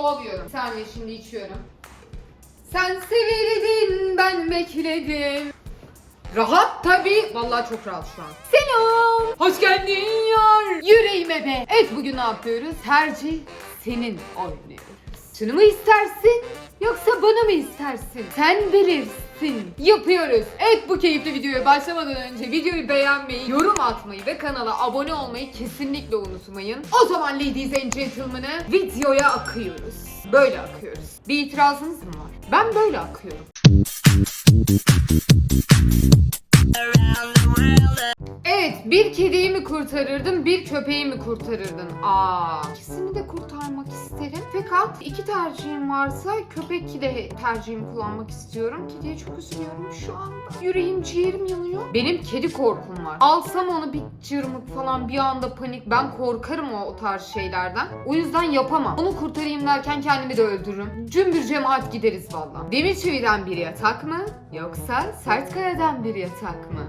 su alıyorum. Bir saniye şimdi içiyorum. Sen sevildin ben bekledim. Rahat tabi. Vallahi çok rahat şu an. Selam. Hoş geldin yar. Yüreğime be. Evet bugün ne yapıyoruz? Tercih senin oynuyoruz. Şunu mu istersin? Yoksa bana mı istersin? Sen bilirsin. Yapıyoruz. Evet bu keyifli videoya başlamadan önce videoyu beğenmeyi, yorum atmayı ve kanala abone olmayı kesinlikle unutmayın. O zaman ladies and gentlemen'ı videoya akıyoruz. Böyle akıyoruz. Bir itirazınız mı var? Ben böyle akıyorum. Evet, bir kediyi mi kurtarırdın, bir köpeği mi kurtarırdın? Aa, ikisini de kurtarmak isterim. Fakat iki tercihim varsa köpek de tercihimi kullanmak istiyorum. Kediye çok üzülüyorum şu anda. Yüreğim, ciğerim yanıyor. Benim kedi korkum var. Alsam onu bir cırmık falan bir anda panik. Ben korkarım o, o tarz şeylerden. O yüzden yapamam. Onu kurtarayım derken kendimi de öldürürüm. Cümbür cemaat gideriz valla. Demir çividen bir yatak mı? Yoksa sert kayadan bir yatak mı?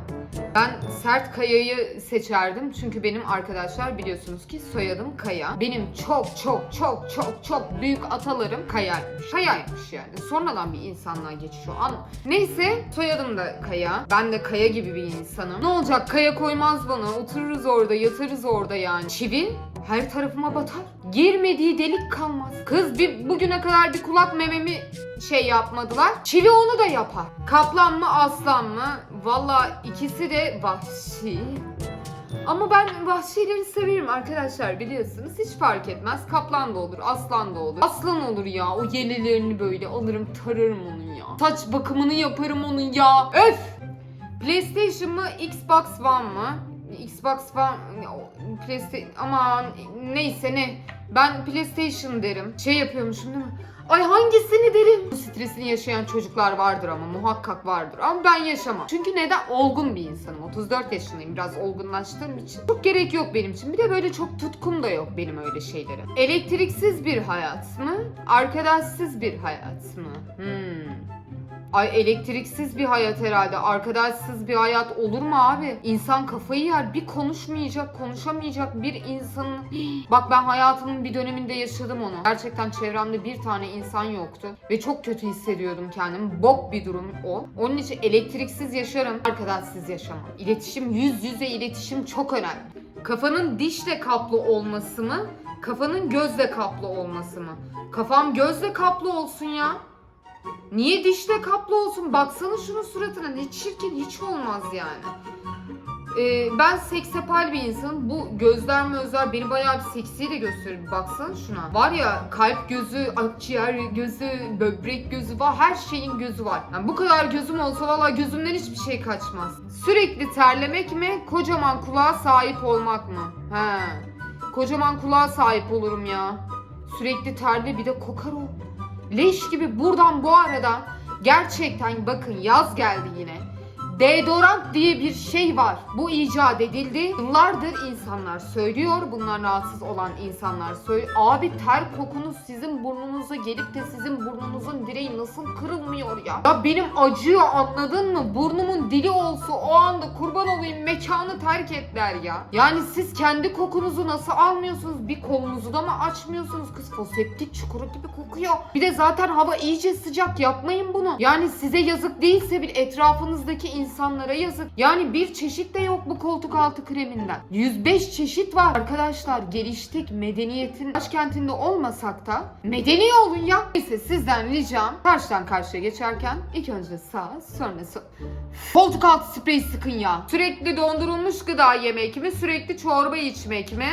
Ben sert kayayı seçerdim çünkü benim arkadaşlar biliyorsunuz ki soyadım Kaya. Benim çok çok çok çok çok büyük atalarım Kaya'ymış. Kaya'ymış yani. Sonradan bir insanlığa geçiş o an. Neyse soyadım da Kaya. Ben de Kaya gibi bir insanım. Ne olacak Kaya koymaz bana. Otururuz orada yatarız orada yani. Çivi her tarafıma batar. Girmediği delik kalmaz. Kız bir bugüne kadar bir kulak mememi şey yapmadılar. Çivi onu da yapar. Kaplan mı aslan mı? Valla ikisi de vahşi. Ama ben vahşileri severim arkadaşlar biliyorsunuz. Hiç fark etmez. Kaplan da olur, aslan da olur. Aslan olur ya. O yelelerini böyle alırım, tararım onun ya. Saç bakımını yaparım onun ya. Öf! PlayStation mı, Xbox One mı? Xbox One, PlayStation, aman neyse ne. Ben PlayStation derim. Şey yapıyormuşum değil mi? Ay hangisini derim? Bu stresini yaşayan çocuklar vardır ama muhakkak vardır. Ama ben yaşamam. Çünkü neden? Olgun bir insanım. 34 yaşındayım. Biraz olgunlaştığım için. Çok gerek yok benim için. Bir de böyle çok tutkum da yok benim öyle şeylere. Elektriksiz bir hayat mı? Arkadaşsız bir hayat mı? Hmm. Ay elektriksiz bir hayat herhalde. Arkadaşsız bir hayat olur mu abi? İnsan kafayı yer. Bir konuşmayacak, konuşamayacak bir insanın... Bak ben hayatımın bir döneminde yaşadım onu. Gerçekten çevremde bir tane insan yoktu. Ve çok kötü hissediyordum kendimi. Bok bir durum o. Onun için elektriksiz yaşarım. Arkadaşsız yaşamam. İletişim, yüz yüze iletişim çok önemli. Kafanın dişle kaplı olması mı? Kafanın gözle kaplı olması mı? Kafam gözle kaplı olsun ya. Niye dişle kaplı olsun? Baksana şunun suratına. Ne çirkin hiç olmaz yani. Ee, ben seksapal bir insanım. Bu gözler mözler beni bayağı bir seksi de gösterir. Baksana şuna. Var ya kalp gözü, akciğer gözü, böbrek gözü var. Her şeyin gözü var. Yani bu kadar gözüm olsa valla gözümden hiçbir şey kaçmaz. Sürekli terlemek mi? Kocaman kulağa sahip olmak mı? He. Kocaman kulağa sahip olurum ya. Sürekli terli bir de kokar o. Leş gibi buradan bu arada gerçekten bakın yaz geldi yine. Deodorant diye bir şey var. Bu icat edildi. Yıllardır insanlar söylüyor. Bunlar rahatsız olan insanlar söylüyor. Abi ter kokunuz sizin burnunuza gelip de sizin burnunuzun direği nasıl kırılmıyor ya? Ya benim acıyor anladın mı? Burnumun dili olsa o anda kurban olayım mekanı terk et der ya. Yani siz kendi kokunuzu nasıl almıyorsunuz? Bir kolunuzu da mı açmıyorsunuz? Kız foseptik çukuru gibi kokuyor. Bir de zaten hava iyice sıcak yapmayın bunu. Yani size yazık değilse bir etrafınızdaki insanlara yazık. Yani bir çeşit de yok bu koltuk altı kreminden. 105 çeşit var arkadaşlar. Geliştik medeniyetin başkentinde olmasak da medeni olun ya. Neyse sizden ricam karşıdan karşıya geçerken ilk önce sağ sonra sol. Koltuk altı spreyi sıkın ya. Sürekli dondurulmuş gıda yemek mi? Sürekli çorba içmek mi?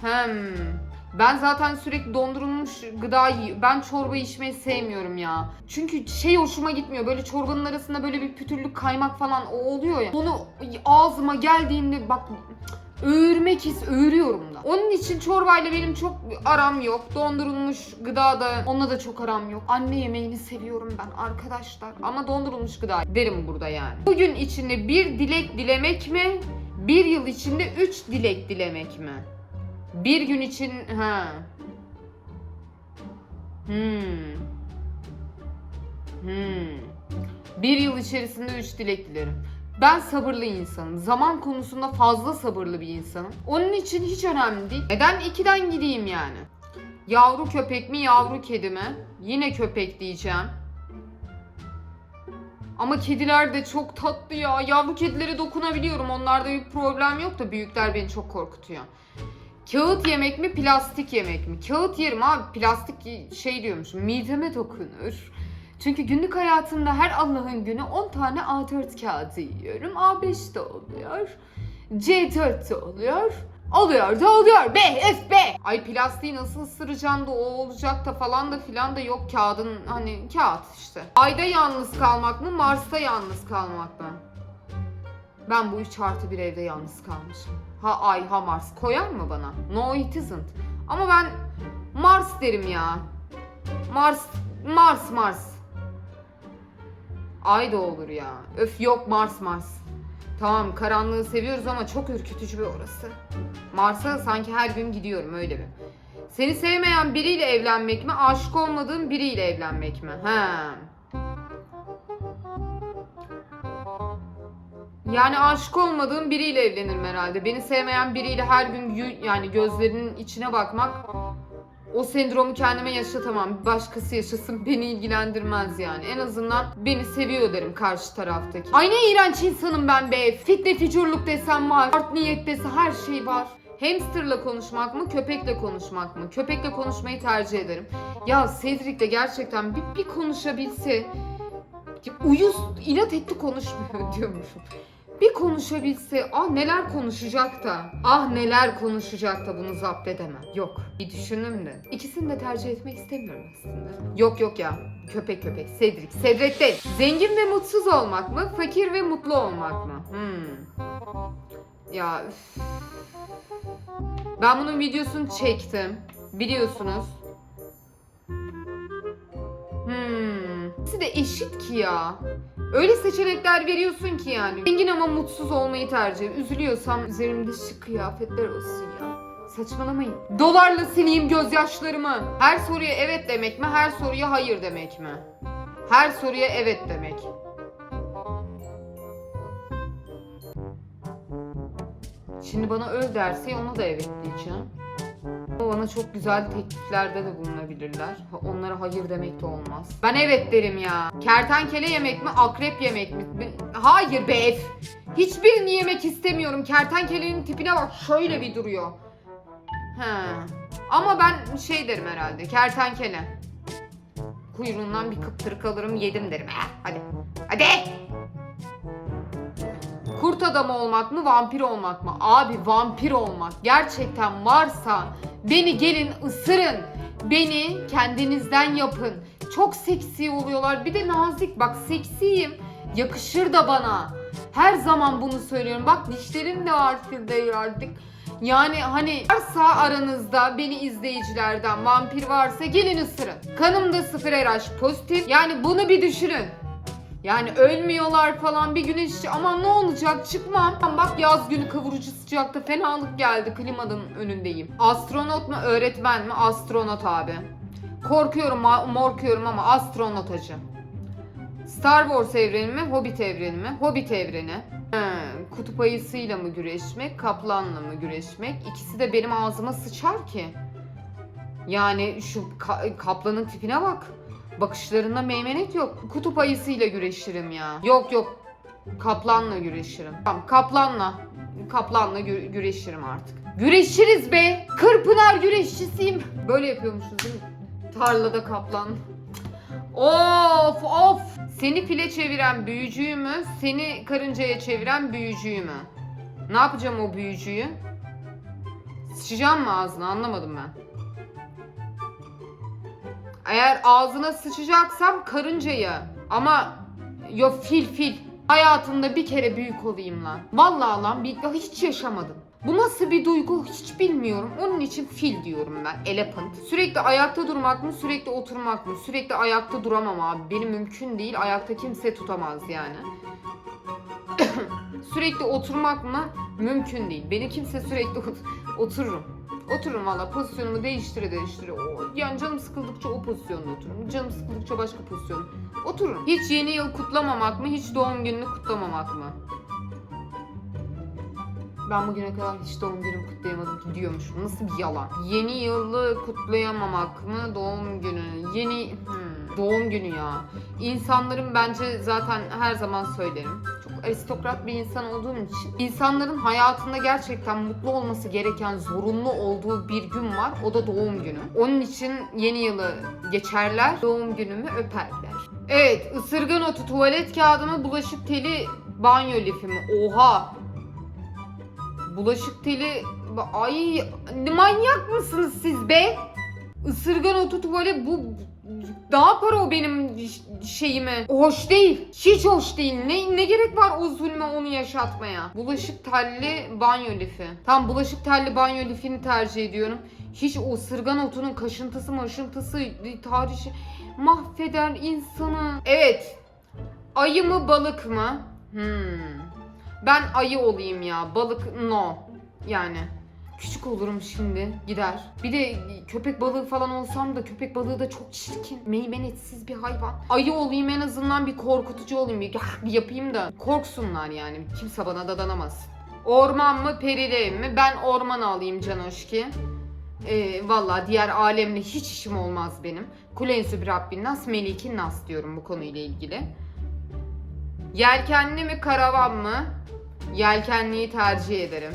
Hmm. Ben zaten sürekli dondurulmuş gıda yiyorum. Ben çorba içmeyi sevmiyorum ya. Çünkü şey hoşuma gitmiyor. Böyle çorbanın arasında böyle bir pütürlük kaymak falan o oluyor ya. Onu ağzıma geldiğinde bak öğürmek his öğürüyorum da. Onun için çorbayla benim çok aram yok. Dondurulmuş gıda da onunla da çok aram yok. Anne yemeğini seviyorum ben arkadaşlar. Ama dondurulmuş gıda derim burada yani. Bugün içinde bir dilek dilemek mi? Bir yıl içinde üç dilek dilemek mi? Bir gün için ha. Hmm. Hmm. Bir yıl içerisinde üç dilek dilerim. Ben sabırlı insanım. Zaman konusunda fazla sabırlı bir insanım. Onun için hiç önemli değil. Neden ikiden gideyim yani? Yavru köpek mi yavru kedi mi? Yine köpek diyeceğim. Ama kediler de çok tatlı ya. Yavru kedilere dokunabiliyorum. Onlarda bir problem yok da büyükler beni çok korkutuyor. Kağıt yemek mi plastik yemek mi? Kağıt yerim abi plastik şey diyormuşum mideme dokunur. Çünkü günlük hayatımda her Allah'ın günü 10 tane A4 kağıdı yiyorum. A5 de oluyor. C4 de oluyor. Oluyor da oluyor. Be F be. Ay plastiği nasıl ısıracaksın da o olacak da falan da filan da yok kağıdın hani kağıt işte. Ayda yalnız kalmak mı Mars'ta yalnız kalmak mı? Ben bu üç artı bir evde yalnız kalmışım. Ha ay ha Mars koyar mı bana? No it isn't. Ama ben Mars derim ya. Mars, Mars, Mars. Ay da olur ya. Öf yok Mars, Mars. Tamam karanlığı seviyoruz ama çok ürkütücü bir orası. Mars'a sanki her gün gidiyorum öyle bir. Seni sevmeyen biriyle evlenmek mi, aşık olmadığın biriyle evlenmek mi? He. Yani aşık olmadığım biriyle evlenirim herhalde. Beni sevmeyen biriyle her gün gü- yani gözlerinin içine bakmak o sendromu kendime yaşatamam. Başkası yaşasın beni ilgilendirmez yani. En azından beni seviyor derim karşı taraftaki. Ay ne iğrenç insanım ben be. Fitne fücurluk desem var. Art niyet dese her şey var. Hamsterla konuşmak mı, köpekle konuşmak mı? Köpekle konuşmayı tercih ederim. Ya Cedric de gerçekten bir, bir konuşabilse... Uyuz inat etti konuşmuyor diyormuşum. Bir konuşabilse ah neler konuşacak da ah neler konuşacak da bunu zapt edemem. Yok bir düşündüm de ikisini de tercih etmek istemiyorum aslında. Yok yok ya köpek köpek Cedric Cedric değil. Zengin ve mutsuz olmak mı fakir ve mutlu olmak mı? Hmm. Ya üf. Ben bunun videosunu çektim biliyorsunuz. Hmm. İkisi de eşit ki ya. Öyle seçenekler veriyorsun ki yani. Zengin ama mutsuz olmayı tercih ederim. Üzülüyorsam üzerimde şık kıyafetler olsun ya. Saçmalamayın. Dolarla sileyim gözyaşlarımı. Her soruya evet demek mi? Her soruya hayır demek mi? Her soruya evet demek. Şimdi bana öl derse ona da evet diyeceğim. Bana çok güzel tekliflerde de bulunabilirler. Onlara hayır demek de olmaz. Ben evet derim ya. Kertenkele yemek mi, akrep yemek mi? Hayır be. F. Hiçbirini yemek istemiyorum. Kertenkelenin tipine bak şöyle bir duruyor. He. Ama ben şey derim herhalde. Kertenkele. Kuyruğundan bir kıptırık alırım yedim derim. He, hadi. Hadi. Kurt adam olmak mı, vampir olmak mı? Abi vampir olmak gerçekten varsa beni gelin ısırın. Beni kendinizden yapın. Çok seksi oluyorlar. Bir de nazik. Bak seksiyim. Yakışır da bana. Her zaman bunu söylüyorum. Bak dişlerim de şurada artık. Yani hani varsa aranızda beni izleyicilerden vampir varsa gelin ısırın. Kanımda sıfır RH pozitif. Yani bunu bir düşünün. Yani ölmüyorlar falan bir güneş aman ne olacak çıkmam. Bak yaz günü kavurucu sıcakta fenalık geldi klimanın önündeyim. Astronot mu öğretmen mi astronot abi. Korkuyorum morkuyorum ama astronot acı. Star Wars evreni mi Hobbit evreni mi? Hobbit evreni. He, kutup ayısıyla mı güreşmek kaplanla mı güreşmek? İkisi de benim ağzıma sıçar ki. Yani şu ka- kaplanın tipine bak. Bakışlarında meymenet yok. Kutup ayısıyla güreşirim ya. Yok yok. Kaplanla güreşirim. Tamam kaplanla. Kaplanla gü- güreşirim artık. Güreşiriz be. Kırpınar güreşçisiyim. Böyle yapıyormuşuz değil mi? Tarlada kaplan. Of of. Seni file çeviren büyücüyü mü? Seni karıncaya çeviren büyücüyü mü? Ne yapacağım o büyücüyü? Sıçacağım mı ağzına anlamadım ben. Eğer ağzına sıçacaksam karıncayı ama yo fil fil. Hayatımda bir kere büyük olayım lan. Vallahi lan bir, hiç yaşamadım. Bu nasıl bir duygu hiç bilmiyorum. Onun için fil diyorum ben. Elephant. Sürekli ayakta durmak mı sürekli oturmak mı? Sürekli ayakta duramam abi. Benim mümkün değil. Ayakta kimse tutamaz yani. sürekli oturmak mı? Mümkün değil. Beni kimse sürekli ot- otururum. Otururum valla pozisyonumu değiştire değiştire. O, yani canım sıkıldıkça o pozisyonda otururum. Canım sıkıldıkça başka pozisyon. Otururum. Hiç yeni yıl kutlamamak mı? Hiç doğum gününü kutlamamak mı? Ben bugüne kadar hiç doğum günümü kutlayamadım ki diyormuşum. Nasıl bir yalan? Yeni yılı kutlayamamak mı? Doğum günü. Yeni... Hmm, doğum günü ya. İnsanların bence zaten her zaman söylerim. Aristokrat bir insan olduğum için insanların hayatında gerçekten mutlu olması gereken zorunlu olduğu bir gün var. O da doğum günü. Onun için yeni yılı geçerler. Doğum günümü öperler. Evet, ısırgan otu, tuvalet kağıdı mı, bulaşık teli, banyo lifi mi? Oha! Bulaşık teli... Ay manyak mısınız siz be? Isırgan otu tuvalet bu... Ne yapar o benim şeyime? Hoş değil. Hiç hoş değil. Ne, ne gerek var o zulme onu yaşatmaya? Bulaşık telli banyo lifi. Tam bulaşık telli banyo lifini tercih ediyorum. Hiç o ısırgan otunun kaşıntısı maşıntısı tarihi mahveder insanı. Evet. Ayı mı balık mı? Hmm. Ben ayı olayım ya. Balık no. Yani. Küçük olurum şimdi gider. Bir de köpek balığı falan olsam da köpek balığı da çok çirkin. Meymenetsiz bir hayvan. Ayı olayım en azından bir korkutucu olayım. Bir, yapayım da korksunlar yani. Kimse bana dadanamaz. Orman mı perili mi? Ben orman alayım Canoşki. Ee, Valla diğer alemle hiç işim olmaz benim. Kulensü bir Rabbin Nas, Meliki Nas diyorum bu konuyla ilgili. Yelkenli mi karavan mı? Yelkenliyi tercih ederim.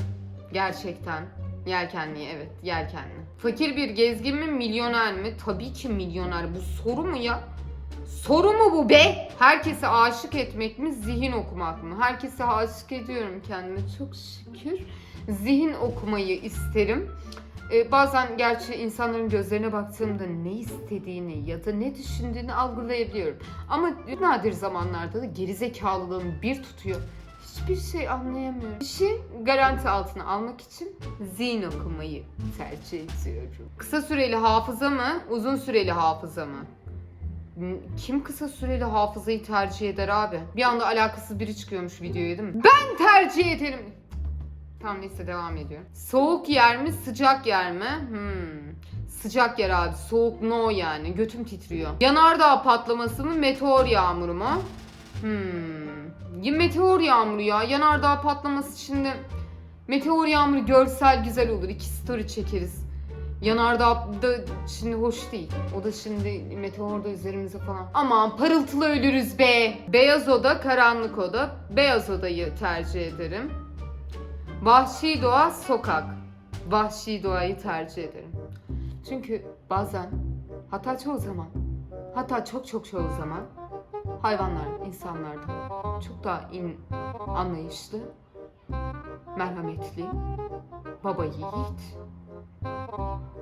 Gerçekten. Yelkenli evet yelkenli. Fakir bir gezgin mi milyoner mi? Tabii ki milyoner. Bu soru mu ya? Soru mu bu be? Herkese aşık etmek mi zihin okumak mı? Herkese aşık ediyorum kendime çok şükür. Zihin okumayı isterim. Ee, bazen gerçi insanların gözlerine baktığımda ne istediğini ya da ne düşündüğünü algılayabiliyorum. Ama nadir zamanlarda da gerizekalılığım bir tutuyor. Hiçbir şey anlayamıyorum. İşi garanti altına almak için zihin okumayı tercih ediyorum. Kısa süreli hafıza mı, uzun süreli hafıza mı? Kim kısa süreli hafızayı tercih eder abi? Bir anda alakasız biri çıkıyormuş videoya değil mi? Ben tercih ederim. Tamam neyse devam ediyorum. Soğuk yer mi, sıcak yer mi? Hmm. Sıcak yer abi. Soğuk no yani. Götüm titriyor. Yanardağ patlaması mı, meteor yağmuru mu? Hmm. Ya meteor yağmuru ya. Yanardağ patlaması şimdi meteor yağmuru görsel güzel olur. İki story çekeriz. Yanardağ da şimdi hoş değil. O da şimdi meteor da üzerimize falan. Aman parıltılı ölürüz be. Beyaz oda, karanlık oda. Beyaz odayı tercih ederim. Vahşi doğa, sokak. Vahşi doğayı tercih ederim. Çünkü bazen, hatta çoğu zaman, hatta çok çok çoğu zaman hayvanlar insanlardan çok daha in, anlayışlı, merhametli, baba yiğit,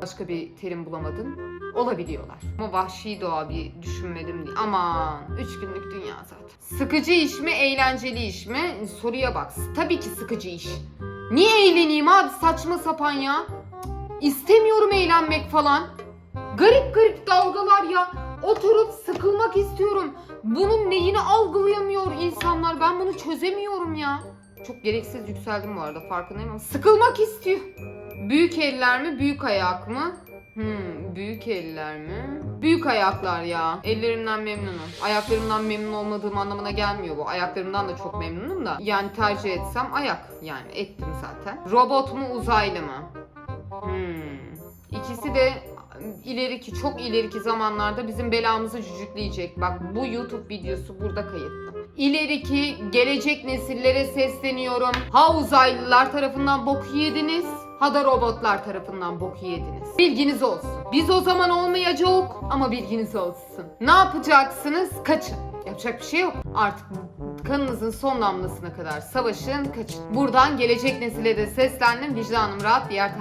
başka bir terim bulamadım, olabiliyorlar. Ama vahşi doğa bir düşünmedim değil. Aman, üç günlük dünya zaten. Sıkıcı iş mi, eğlenceli iş mi? Soruya bak. Tabii ki sıkıcı iş. Niye eğleneyim abi saçma sapan ya? İstemiyorum eğlenmek falan. Garip garip dalgalar ya. Oturup sıkılmak istiyorum. Bunun neyini algılayamıyor insanlar. Ben bunu çözemiyorum ya. Çok gereksiz yükseldim bu arada farkındayım ama sıkılmak istiyor. Büyük eller mi, büyük ayak mı? Hmm, büyük eller mi? Büyük ayaklar ya. Ellerimden memnunum. Ayaklarımdan memnun olmadığım anlamına gelmiyor bu. Ayaklarımdan da çok memnunum da. Yani tercih etsem ayak. Yani ettim zaten. Robot mu, uzaylı mı? Hmm. İkisi de ileriki, çok ileriki zamanlarda bizim belamızı cücükleyecek. Bak bu YouTube videosu burada kayıtlı. İleriki gelecek nesillere sesleniyorum. Ha uzaylılar tarafından boku yediniz. Ha da robotlar tarafından boku yediniz. Bilginiz olsun. Biz o zaman olmayacak ama bilginiz olsun. Ne yapacaksınız? Kaçın. Yapacak bir şey yok. Artık kanınızın son damlasına kadar savaşın, kaçın. Buradan gelecek nesile de seslendim. Vicdanım rahat diğer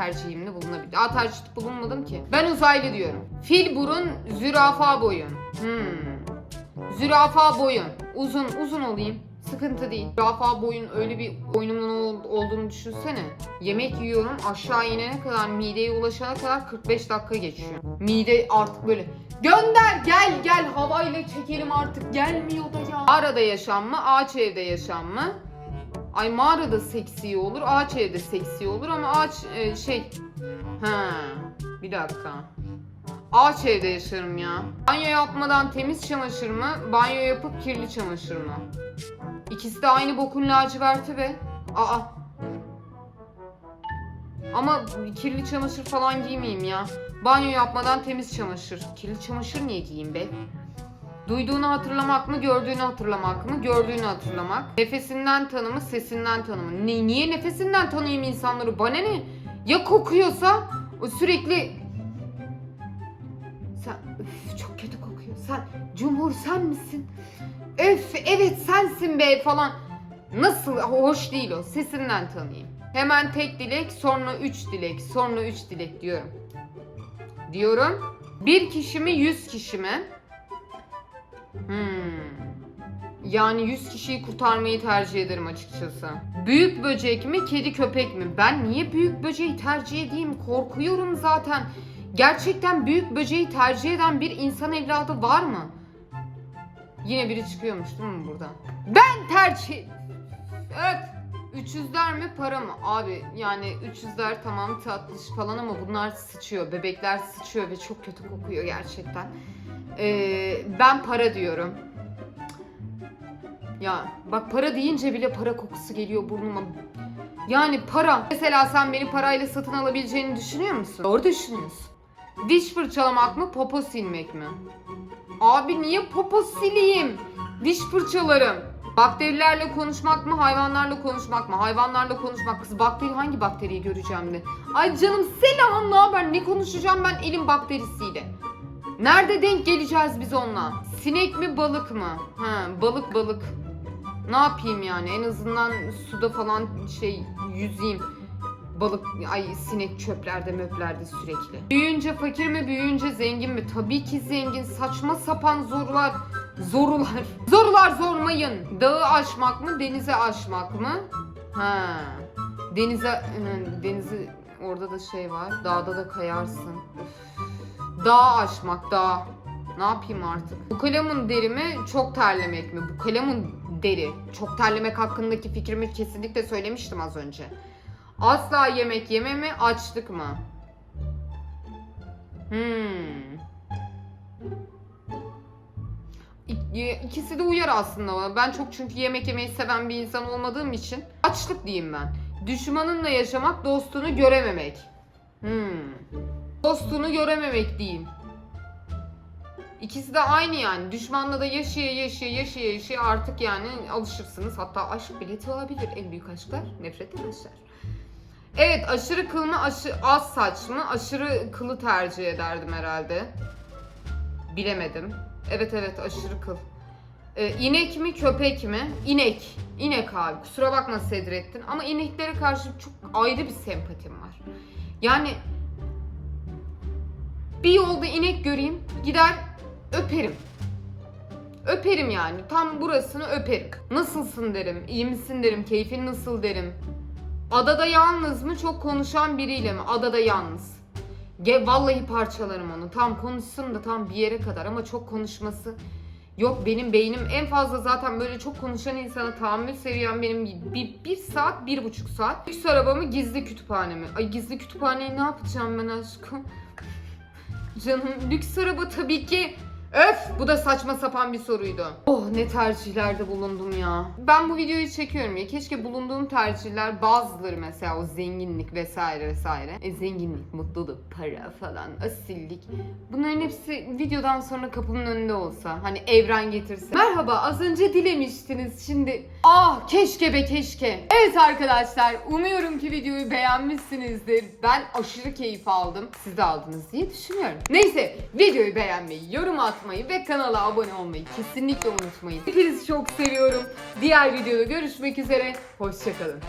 bulunabilir. Aa tercihte bulunmadım ki. Ben uzaylı diyorum. Fil burun, zürafa boyun. Hmm. Zürafa boyun. Uzun, uzun olayım. Sıkıntı değil. Zürafa boyun öyle bir oyunumun ol- olduğunu düşünsene. Yemek yiyorum aşağı inene kadar mideye ulaşana kadar 45 dakika geçiyor. Mide artık böyle gönder gel gel havayla çekelim artık gelmiyor da ya. Mağarada yaşam mı ağaç evde yaşam mı? Ay mağarada seksi olur ağaç evde seksi olur ama ağaç e, şey ha bir dakika. Ağaç evde yaşarım ya. Banyo yapmadan temiz çamaşır mı? Banyo yapıp kirli çamaşır mı? İkisi de aynı bokun laciverti be. Aa. Ama kirli çamaşır falan giymeyeyim ya. Banyo yapmadan temiz çamaşır. Kirli çamaşır niye giyeyim be? Duyduğunu hatırlamak mı, gördüğünü hatırlamak mı, gördüğünü hatırlamak. Nefesinden tanımı, sesinden tanımı. Ni- niye nefesinden tanıyayım insanları? Bana ne? Ya kokuyorsa sürekli... Sen üf, çok kötü kokuyor. Sen Cumhur sen misin? Öf evet sensin be falan. Nasıl hoş değil o. Sesinden tanıyayım. Hemen tek dilek, sonra üç dilek, sonra üç dilek diyorum. Diyorum. Bir kişi mi, yüz kişi mi? Hmm. Yani 100 kişiyi kurtarmayı tercih ederim açıkçası. Büyük böcek mi, kedi köpek mi? Ben niye büyük böceği tercih edeyim? Korkuyorum zaten. Gerçekten büyük böceği tercih eden bir insan evladı var mı? Yine biri çıkıyormuş değil mi burada? Ben tercih... Evet. 300'ler mi para mı? Abi yani 300'ler tamam tatlış falan ama bunlar sıçıyor. Bebekler sıçıyor ve çok kötü kokuyor gerçekten. Ee, ben para diyorum. Ya bak para deyince bile para kokusu geliyor burnuma. Yani para. Mesela sen beni parayla satın alabileceğini düşünüyor musun? Doğru düşünüyorsun. Diş fırçalamak mı, popo silmek mi? Abi niye popo sileyim? Diş fırçalarım. Bakterilerle konuşmak mı, hayvanlarla konuşmak mı? Hayvanlarla konuşmak. Kız bakteri hangi bakteriyi göreceğim de? Ay canım selam ne haber? Ne konuşacağım ben elim bakterisiyle? Nerede denk geleceğiz biz onunla? Sinek mi balık mı? Ha, balık balık. Ne yapayım yani? En azından suda falan şey yüzeyim. Balık, ay sinek çöplerde möplerde sürekli. Büyüyünce fakir mi, büyüyünce zengin mi? Tabii ki zengin. Saçma sapan zorular. Zorular. Zorular zormayın. Dağı aşmak mı, denize aşmak mı? Ha. Denize, denizi orada da şey var. Dağda da kayarsın. Üf. Dağ aşmak, dağ. Ne yapayım artık? Bu kalemun deri mi, çok terlemek mi? Bu kalemun deri. Çok terlemek hakkındaki fikrimi kesinlikle söylemiştim az önce. Asla yemek yeme mi, açlık mı? Hmm. İkisi de uyar aslında bana. Ben çok çünkü yemek yemeyi seven bir insan olmadığım için açlık diyeyim ben. Düşmanınla yaşamak, dostunu görememek. Hmm. Dostunu görememek diyeyim. İkisi de aynı yani. Düşmanla da yaşaya yaşaya yaşaya yaşaya artık yani alışırsınız. Hatta aşk bileti olabilir. En büyük aşklar nefretten aşar. Evet aşırı kıl mı aşı, az saç mı? Aşırı kılı tercih ederdim herhalde. Bilemedim. Evet evet aşırı kıl. Ee, inek mi köpek mi? İnek. İnek abi. Kusura bakma Sedrettin. Ama ineklere karşı çok ayrı bir sempatim var. Yani bir yolda inek göreyim gider öperim. Öperim yani. Tam burasını öperim. Nasılsın derim. iyi misin derim. Keyfin nasıl derim. Adada yalnız mı? Çok konuşan biriyle mi? Adada yalnız. Ge vallahi parçalarım onu. Tam konuşsun da tam bir yere kadar ama çok konuşması yok benim beynim en fazla zaten böyle çok konuşan insana tahammül seviyem benim bir, bir saat bir buçuk saat. Lüks arabamı gizli kütüphanemi. Ay gizli kütüphaneyi ne yapacağım ben aşkım? Canım lüks araba tabii ki. Öf bu da saçma sapan bir soruydu. Oh ne tercihlerde bulundum ya. Ben bu videoyu çekiyorum ya. Keşke bulunduğum tercihler bazıları mesela o zenginlik vesaire vesaire. E, zenginlik, mutluluk, para falan, asillik. Bunların hepsi videodan sonra kapımın önünde olsa. Hani evren getirse. Merhaba az önce dilemiştiniz şimdi. Ah keşke be keşke. Evet arkadaşlar umuyorum ki videoyu beğenmişsinizdir. Ben aşırı keyif aldım. Siz de aldınız diye düşünüyorum. Neyse videoyu beğenmeyi, yorum atmayı ve kanala abone olmayı kesinlikle unutmayın. Hepinizi çok seviyorum. Diğer videoda görüşmek üzere. Hoşçakalın.